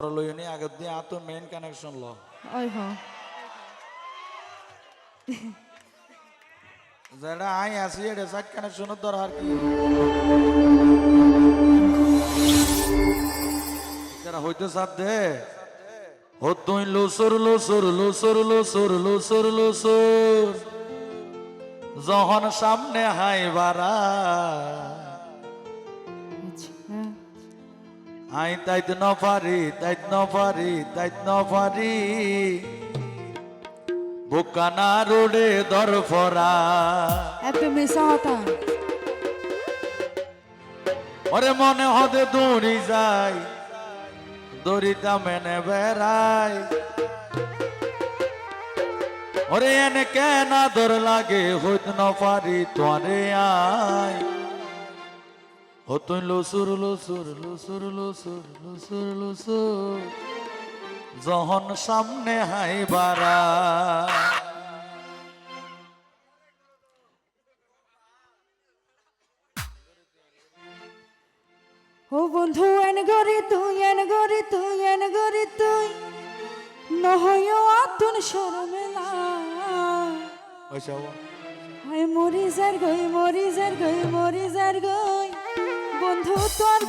লইনি আগত দিয়ে আতো main connection ল। ওই হ। যেটা আই আছি এটা সাইড কানেকশনের দরকার কি? যারা হইতে সাথ দে ও তুই লুসুর লুসুর লুসুর লুসুর লুসুর লুসুর। যখন সামনে হাই বারা আই তাইত ন পারি তাইত ন পারি তাইত ন পারি বুকানা রোডে দর ফরা। এত মিশা হতা ওরে মনে হতে দৌড়ি যাই দড়িটা মেনে বেড়াই। ওরে এনে কেন দর লাগে হইত ন পারি তোরে আই তুই লুসুর লুসুর লুসুর লুসুর লুসুর লুসুর যখন সামনে হাই বারা ও বন্ধু এন গরি তুই এন গরি তুই এন গরি তুই। নহয় আতুন শরমেলা ওই সব হায় মরি যার গই মরি যার গই মরি যার গই। বন্ধু তোর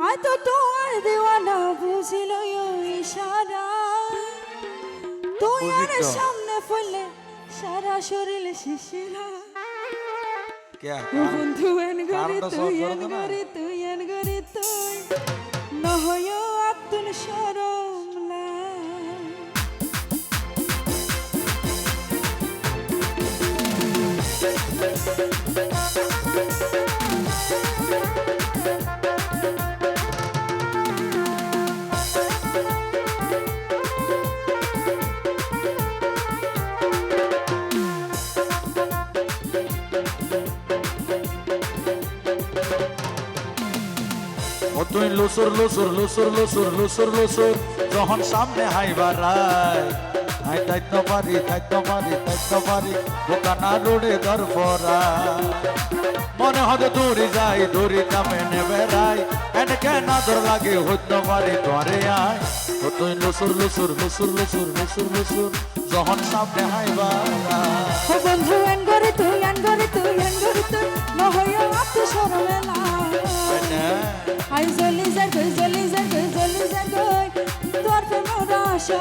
হয়তো তোমার দেওয়ানা বুঝিল ইশারা তুই আর সামনে ফলে সারা শরীর শিশিরা। বন্ধু এন গরি তুই এন গরি তুই এন গরি তুই। নহয় আতুন শরমলা তুই লুসুর লুসুর লুসুর লুসুর লুসুর লুসুর। যখন সামনে হাইবার রায় হাই তাইত পারি তাইত পারি তাইত পারি দোকানা রোডে দর ফরা মনে হতে দূরি যাই দূরি কামে নেবে রাই। এনে কেন দর লাগে হইতে পারি তোরে আয়। ও তুই লুসুর লুসুর লুসুর লুসুর লুসুর লুসুর যখন সামনে হাইবার রায় ও বন্ধু এন গরি তুই এন গরি তুই এন গরি তুই নহয় আতু শরমেলা আই জলি যার গই জলি গই জলি গই তোর প্রেমের আশা।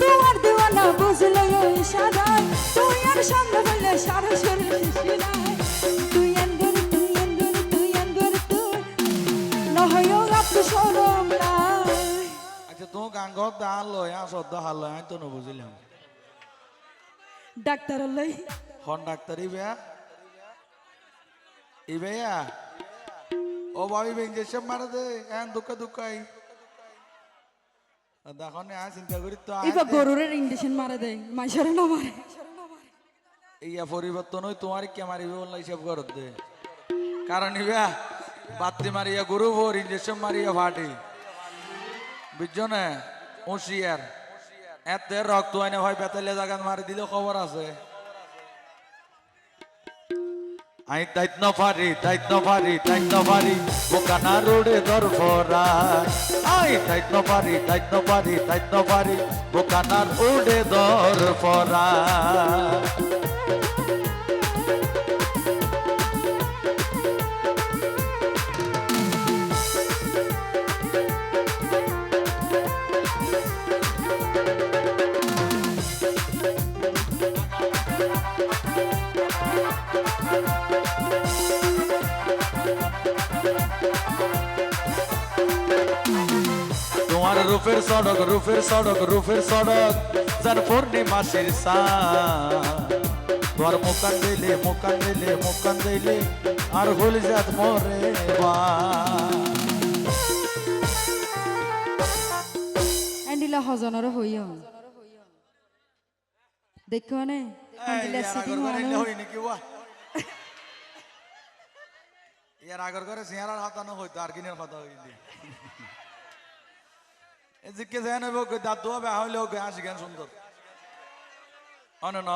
তোমার দেওয়ানা বুঝলো ইশারায় তুই আর সামনে বললে সারা শরীর শিশিরায় তুই তুই তুই তুই। নহয় আচ্ছা তো গান গর লয় আসর দাহাল লয় আমি তো বুঝিলাম। ডাক্তার লই। হন ও বাবি ইঞ্জেকশন মারা দে এন দুঃখ দুঃখাই দেখো না চিন্তা করি তো আয় এবার দে। গরুরের ইন্ডেশন মারা দেয় মাইশারে না মারে ইয়া পরিবর্তন হই তোমার কে মারিবে বললা হিসাব করত দে কারণ ইবেয়া বাতি মারিয়া গরু ভোর ইঞ্জেকশন মারিয়া ফাটি বুঝছ না হুঁশিয়ার এত রক্ত আইনে ভাই বেতালে জাগান মারি দিলে খবর আছে আই দায়িত্ব ভারি পারি ভারি, দায়িত্ব পারি বোকানা রোডে দর ফরা আই দায়িত্ব ভারি পারি ভারি, দায়িত্ব পারি বোকানা রোডে দর তোমার রূপের সড়ক রূপের সড়ক রূপের সড়ক যার পূর্ণিমাসির সা তোমার মুকান দিলে মুকান দিলে মুকান দিলে আর ভুল যাত মরে বা। এন্ডিলা হজনর হইও। দেখো নে? এন্ডিলা সিটিং ওয়ানো ইয়ার আগর করে সিয়ারার হাতানো হইতো আর কিনের কথা হইলি এদিকে যেন দাঁত হবে হইলে ওকে আসি কেন সুন্দর অন ন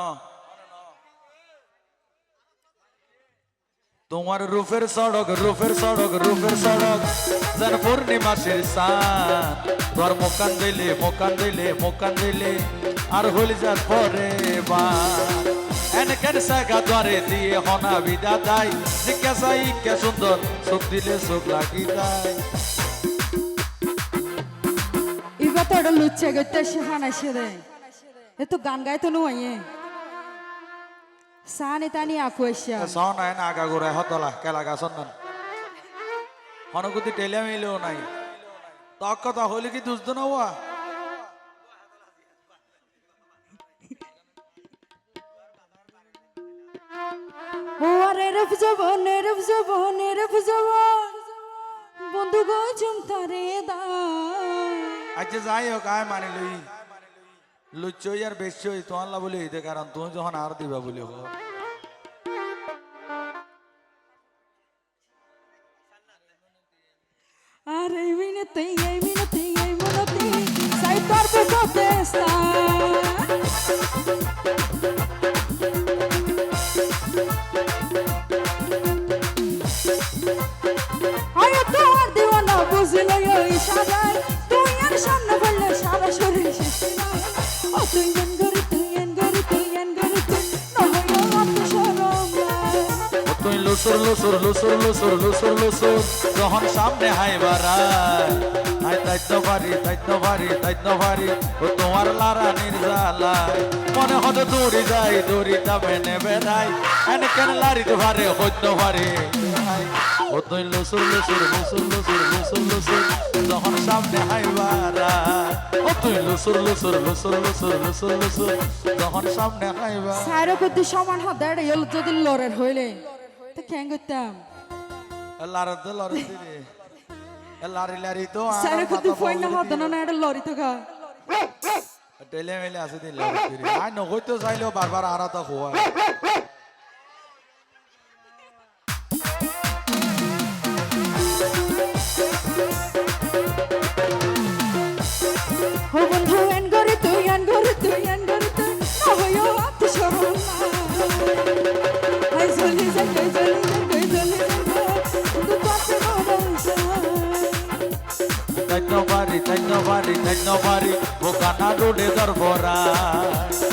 তোমার রূপের সড়ক রূপের সড়ক রূপের সড়ক, যেন পূর্ণিমাসের সান তোর মোকান দিলে মোকান দিলে মোকান দিলে আর হলি যার পরে বা। এন কেন সাগা দ্বারে দিয়ে হনা বিদা দাই। জিজ্ঞাসা ইকে সুন্দর চোখ দিলে চোখ লাগি দাই এবার তো ওটা লুচ্ছে গেতে সে হানাইছে রে এ তো গান গাইতো নয় সানি তানি আকু এসিয়া সন হয় না আগা গোড়ায় হতলা কেলা গাছন নন হনকুতি টেলে মিলেও নাই। তক কথা হলি কি দুষ্ট না হওয়া? আরে রফ জবন রফ জবন রফ জবন বন্ধু গো চুমতারে দা আচ্ছা যাই হোক আয় মানি লই লুচ্চই আর বেশই তোমার লা বলে হইতে কারণ তুমি যখন আর দিবা বলে হোক আর এই মিনতি এই মিনতি এই মিনতি সাই পারব কতে লুসুর লুসুর লুসুর লুসুর লুসুর লুসুর। যখন সামনে হাই বাড়ায় আই দায়িত্ব পারি দায়িত্ব পারি দায়িত্ব পারি ও তোমার লারা নির্জালায় মনে হতো দৌড়ি যাই দৌড়ি দামে নেবে নাই এনে কেন লারিতে পারে হইতে পারে ও তুই লুসুর লুসুর লুসুর লুসুর লুসুর লুসুর যখন সামনে হাই বাড়ায় ও তুই লুসুর লুসুর লুসুর লুসুর লুসুর লুসুর যখন সামনে হাই বাড়ায় সাইরো সমান হাত দেড় এল যদি লড়ের হইলে তো কেন করতাম লারি তো সাইরো কুদ্দি ফোন না হাত না এটা লড়ি তো গা টেলে মেলে আছে দিন লারতে রে আই নগইতো চাইলেও বারবার আরাতা খোয়া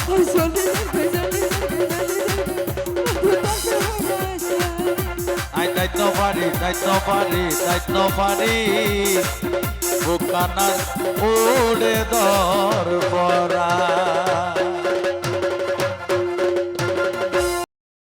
কই চলি যাই কিন্তু পাশে মরম আই তাইন পারি তাইন পারি তাইন পারি বোকানা ওডে দরবরা